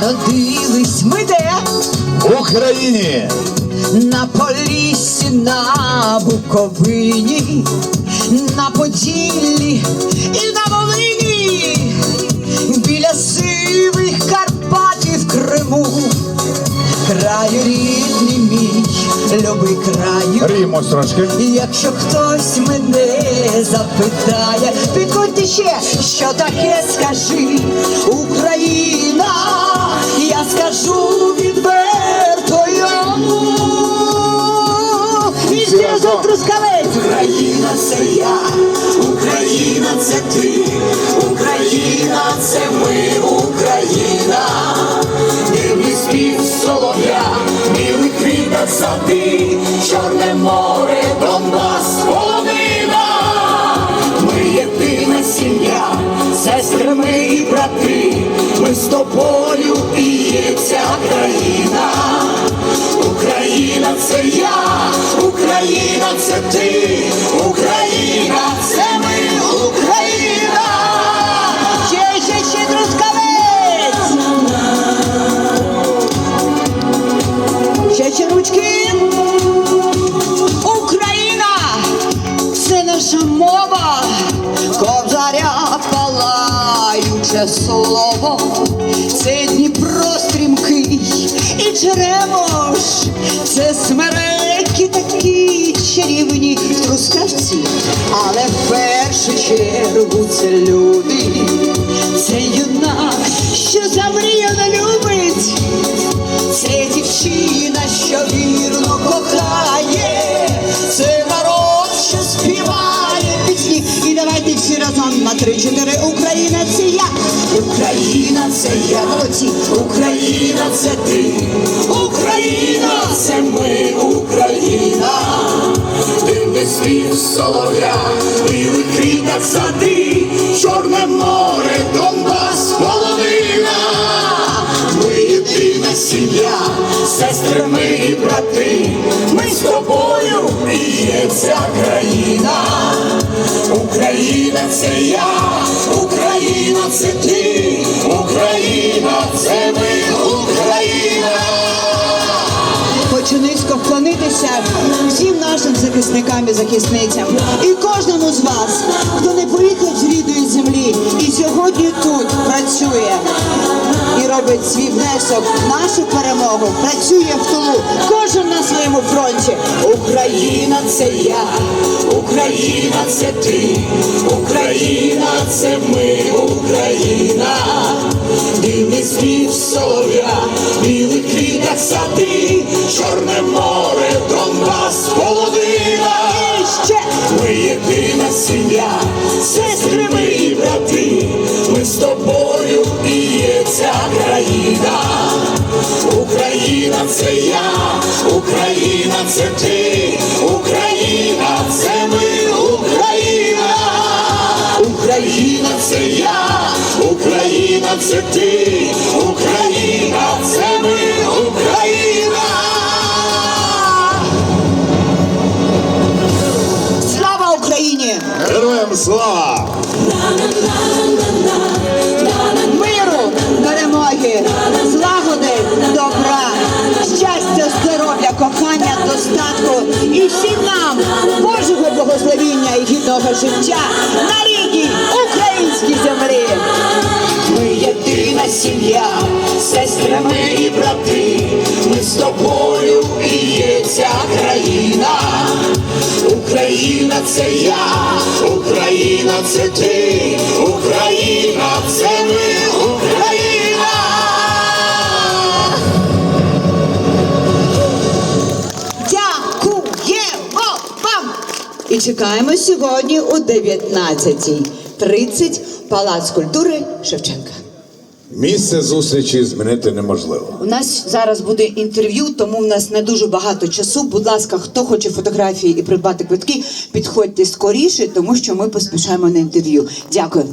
Народились ми де в Україні, на Поліссі, на Буковині, на Поділлі і на Волині, біля сивих Карпатів Криму, краю рідний мій, любий краю. Рімо трошки. Якщо хтось мене запитає, підходьте ще, що таке скажи Україна скажу відверто йому. І зв'язок трускавець. Україна це я, Україна це ти, Україна це ми, Україна. Дивний спів солов'я, білий квіток сади, Чорне море, Донбас, полонина. Ми єдина сім'я, сестри ми і брати, ми з тобою ця країна. Україна це я, Україна це ти, Україна це ми, Україна. Ще, ще, ще трускавець. Ще, ще ручки. Україна це наша мова, кобзаря палаюче слово, і Черемош, це смереки такі чарівні в трускавці, але в першу чергу це люди, це юнак, що замріяно любить. Це дівчина, що вірно кохає, це народ, що співає пісні. І давайте всі разом на три-чотири. Україна це я, це я, молодці, Україна це ти, Україна це ми, Україна. Дивний спів солов'я, білий квіток сади, Чорне море, Донбас, половина. Ми єдина сім'я, сестри ми і брати, ми з тобою і є ця країна. Україна це я, Україна це ти, Україна це ми, Україна. Хочу низько вклонитися всім нашим захисникам і захисницям і кожному з вас, хто не поїхав з рідної землі і сьогодні тут працює і робить свій внесок нашу перемогу, працює в тилу, кожен на своєму фронті. Україна це я, Україна це ти, Україна це ми, Україна, дивний спів солов'я, білий квіток сади, Чорне море, Донбас, половина. Ми єдина сім'я, сестри ми і брати, ми з тобою і є ця країна. Україна це я, Україна це ти, ти, Україна це ми, Україна. Слава Україні! Героям слава! Миру, перемоги, злагоди, добра, щастя, здоров'я, кохання, достатку і всім нам Божого благословіння і гідного життя Україна це я, Україна це ти, Україна це ми, Україна. Дякуємо вам! І чекаємо сьогодні о 19.30 Палац культури Шевченка. Місце зустрічі змінити неможливо. У нас зараз буде інтерв'ю, тому в нас не дуже багато часу. Будь ласка, хто хоче фотографії і придбати квитки, підходьте скоріше, тому що ми поспішаємо на інтерв'ю. Дякую.